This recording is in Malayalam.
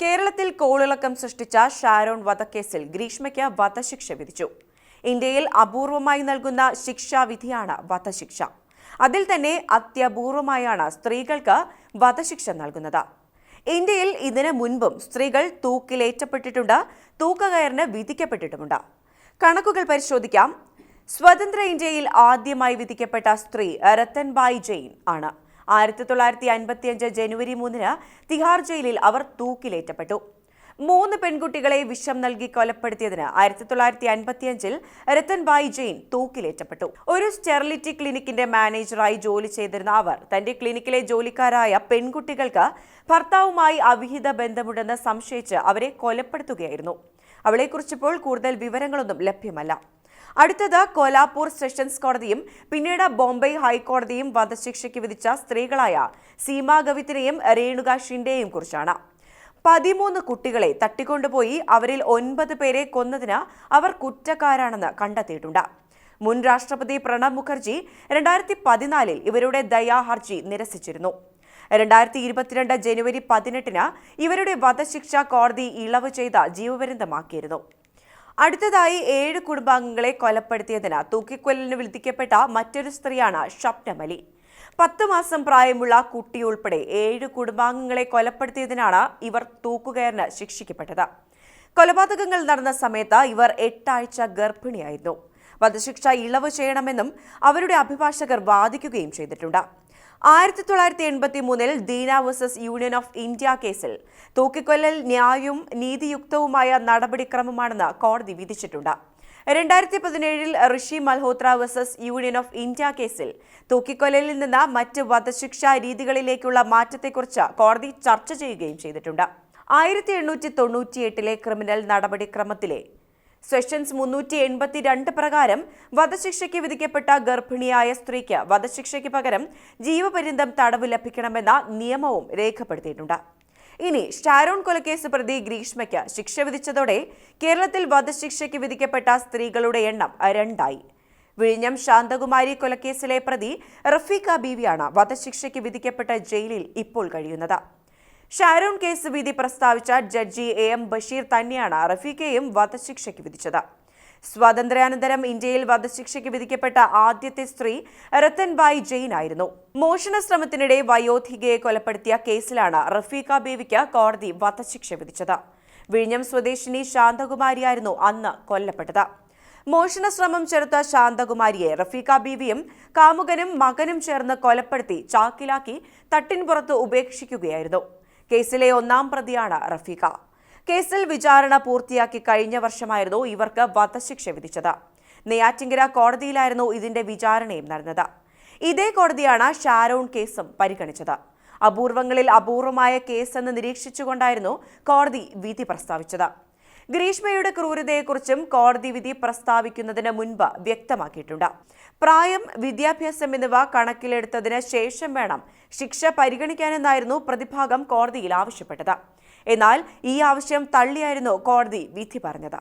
കേരളത്തിൽ കോളിളക്കം സൃഷ്ടിച്ച ഷാരോൺ വധക്കേസിൽ ഗ്രീഷ്മയ്ക്ക് വധശിക്ഷ വിധിച്ചു. ഇന്ത്യയിൽ അപൂർവമായി നൽകുന്ന ശിക്ഷാവിധിയാണ് വധശിക്ഷ. അതിൽ തന്നെ അത്യപൂർവമായാണ് സ്ത്രീകൾക്ക് വധശിക്ഷ നൽകുന്നത്. ഇന്ത്യയിൽ ഇതിനു മുൻപും സ്ത്രീകൾ തൂക്കിലേറ്റപ്പെട്ടിട്ടുണ്ട് തൂക്കുകയറിന് വിധിക്കപ്പെട്ടിട്ടുമുണ്ട്. കണക്കുകൾ പരിശോധിക്കാം. സ്വതന്ത്ര ഇന്ത്യയിൽ ആദ്യമായി വിധിക്കപ്പെട്ട സ്ത്രീ രത്തൻബായ് ജെയിൻ ആണ്. ആയിരത്തി തൊള്ളായിരത്തി അൻപത്തിയഞ്ച് ജനുവരി മൂന്നിന് തിഹാർ ജയിലിൽ അവർ തൂക്കിലേറ്റപ്പെട്ടു. മൂന്ന് പെൺകുട്ടികളെ വിഷം നൽകി കൊലപ്പെടുത്തിയതിന് ആയിരത്തി തൊള്ളായിരത്തി അൻപത്തിയഞ്ചിൽ രത്തൻബായ് ജെയിൻ തൂക്കിലേറ്റപ്പെട്ടു. ഒരു സ്റ്റെറിലിറ്റി ക്ലിനിക്കിന്റെ മാനേജറായി ജോലി ചെയ്തിരുന്ന അവർ തന്റെ ക്ലിനിക്കിലെ ജോലിക്കാരായ പെൺകുട്ടികൾക്ക് ഭർത്താവുമായി അവിഹിത ബന്ധമുണ്ടെന്ന് സംശയിച്ച് അവരെ കൊലപ്പെടുത്തുകയായിരുന്നു. അവളെക്കുറിച്ചിപ്പോൾ കൂടുതൽ വിവരങ്ങളൊന്നും ലഭ്യമല്ല. അടുത്തത് കോലാപൂർ സെഷൻസ് കോടതിയും പിന്നീട് ബോംബെ ഹൈക്കോടതിയും വധശിക്ഷയ്ക്ക് വിധിച്ച സ്ത്രീകളായ സീമാ ഗവിത്തിനെയും രേണുക ഷിൻഡെയും കുറിച്ചാണ്. പതിമൂന്ന് കുട്ടികളെ തട്ടിക്കൊണ്ടുപോയി അവരിൽ ഒൻപത് പേരെ കൊന്നതിന് അവർ കുറ്റക്കാരാണെന്ന് കണ്ടെത്തിയിട്ടുണ്ട്. മുൻ രാഷ്ട്രപതി പ്രണബ് മുഖർജി രണ്ടായിരത്തി പതിനാലിൽ ഇവരുടെ ദയാഹർജി നിരസിച്ചിരുന്നു. രണ്ടായിരത്തി ഇരുപത്തിരണ്ട് ജനുവരി പതിനെട്ടിന് ഇവരുടെ വധശിക്ഷ കോടതി ഇളവ് ചെയ്ത് ജീവപര്യന്തമാക്കിയിരുന്നു. അടുത്തതായി ഏഴ് കുടുംബാംഗങ്ങളെ കൊലപ്പെടുത്തിയതിന് തൂക്കിക്കൊല്ലിന് വിധിക്കപ്പെട്ട മറ്റൊരു സ്ത്രീയാണ് ഷപ്നമലി പത്ത് മാസം പ്രായമുള്ള കുട്ടി ഉൾപ്പെടെ ഏഴ് കുടുംബാംഗങ്ങളെ കൊലപ്പെടുത്തിയതിനാണ് ഇവർ തൂക്കുകയറിന് ശിക്ഷിക്കപ്പെട്ടത്. കൊലപാതകങ്ങൾ നടന്ന സമയത്ത് ഇവർ എട്ടാഴ്ച ഗർഭിണിയായിരുന്നു. വധശിക്ഷ ഇളവ് ചെയ്യണമെന്നും അവരുടെ അഭിഭാഷകർ വാദിക്കുകയും ചെയ്തിട്ടുണ്ട്. ആയിരത്തി തൊള്ളായിരത്തി എൺപത്തി മൂന്നിൽ ദീന വേഴ്സസ് യൂണിയൻ ഓഫ് ഇന്ത്യ കേസിൽ തൂക്കിക്കൊല്ലൽ ന്യായവും നീതിയുക്തവുമായ നടപടിക്രമമാണെന്ന് കോടതി വിധിച്ചിട്ടുണ്ട്. രണ്ടായിരത്തി പതിനേഴിൽ Rishi Malhotra versus Union of India കേസിൽ തൂക്കിക്കൊല്ലലിൽ നിന്ന് മറ്റ് വധശിക്ഷാ രീതികളിലേക്കുള്ള മാറ്റത്തെക്കുറിച്ച് കോടതി ചർച്ച ചെയ്യുകയും ചെയ്തിട്ടുണ്ട്. ആയിരത്തി എണ്ണൂറ്റി തൊണ്ണൂറ്റിയെട്ടിലെ ക്രിമിനൽ നടപടിക്രമത്തിലെ സെഷൻസ് മുന്നൂറ്റി എൺപത്തിരണ്ട് പ്രകാരം വധശിക്ഷയ്ക്ക് വിധിക്കപ്പെട്ട ഗർഭിണിയായ സ്ത്രീക്ക് വധശിക്ഷയ്ക്ക് പകരം ജീവപര്യന്തം തടവ് ലഭിക്കണമെന്ന നിയമവും രേഖപ്പെടുത്തിയിട്ടുണ്ട്. ഇനി സ്റ്റാരോൺ കൊലക്കേസ് പ്രതി ഗ്രീഷ്മയ്ക്ക് ശിക്ഷ വിധിച്ചതോടെ കേരളത്തിൽ വധശിക്ഷയ്ക്ക് വിധിക്കപ്പെട്ട സ്ത്രീകളുടെ എണ്ണം രണ്ടായി. വിഴിഞ്ഞം ശാന്തകുമാരി കൊലക്കേസിലെ പ്രതി റഫീഖ ബീവിയാണ് വധശിക്ഷയ്ക്ക് വിധിക്കപ്പെട്ട ജയിലിൽ ഇപ്പോൾ കഴിയുന്നത്. ഷാരോൺ കേസ് വിധി പ്രസ്താവിച്ച ജഡ്ജി എ എം ബഷീർ തന്നെയാണ് റഫീഖയെയും വധശിക്ഷയ്ക്ക് വിധിച്ചത്. സ്വാതന്ത്ര്യാനന്തരം ഇന്ത്യയിൽ വധശിക്ഷയ്ക്ക് വിധിക്കപ്പെട്ട ആദ്യത്തെ സ്ത്രീ രത്തൻബായ് ജെയിൻ ആയിരുന്നു. മോഷണ ശ്രമത്തിനിടെ വയോധികയെ കൊലപ്പെടുത്തിയ കേസിലാണ് റഫീഖ ബേവിക്ക് കോടതി വധശിക്ഷ വിധിച്ചത്. വിഴിഞ്ഞം സ്വദേശിനി ശാന്തകുമാരിയായിരുന്നു അന്ന് കൊല്ലപ്പെട്ടത്. മോഷണ ശ്രമം ചെറുത്ത ശാന്തകുമാരിയെ റഫീഖ ബീവിയും കാമുകനും മകനും ചേർന്ന് കൊലപ്പെടുത്തി ചാക്കിലാക്കി തട്ടിൻപുറത്ത് ഉപേക്ഷിക്കുകയായിരുന്നു. കേസിലെ ഒന്നാം പ്രതിയാണ് റഫീഖ. കേസിൽ വിചാരണ പൂർത്തിയാക്കി കഴിഞ്ഞ വർഷമായിരുന്നു ഇവർക്ക് വധശിക്ഷ വിധിച്ചത്. നെയ്യാറ്റിങ്കര കോടതിയിലായിരുന്നു ഇതിന്റെ വിചാരണയും നടന്നത്. ഇതേ കോടതിയാണ് ഷാരോൺ കേസും പരിഗണിച്ചത്. അപൂർവങ്ങളിൽ അപൂർവമായ കേസെന്ന് നിരീക്ഷിച്ചുകൊണ്ടായിരുന്നു കോടതി വിധി പ്രസ്താവിച്ചത്. ഗ്രീഷ്മയുടെ ക്രൂരതയെക്കുറിച്ചും കോടതി വിധി പ്രസ്താവിക്കുന്നതിന് മുൻപ് വ്യക്തമാക്കിയിട്ടുണ്ട്. പ്രായം വിദ്യാഭ്യാസം എന്നിവ കണക്കിലെടുത്തതിന് ശേഷം വേണം ശിക്ഷ പരിഗണിക്കാനെന്നായിരുന്നു പ്രതിഭാഗം കോടതിയിൽ ആവശ്യപ്പെട്ടത്. എന്നാൽ ഈ ആവശ്യം തള്ളിയായിരുന്നു കോടതി വിധി പറഞ്ഞത്.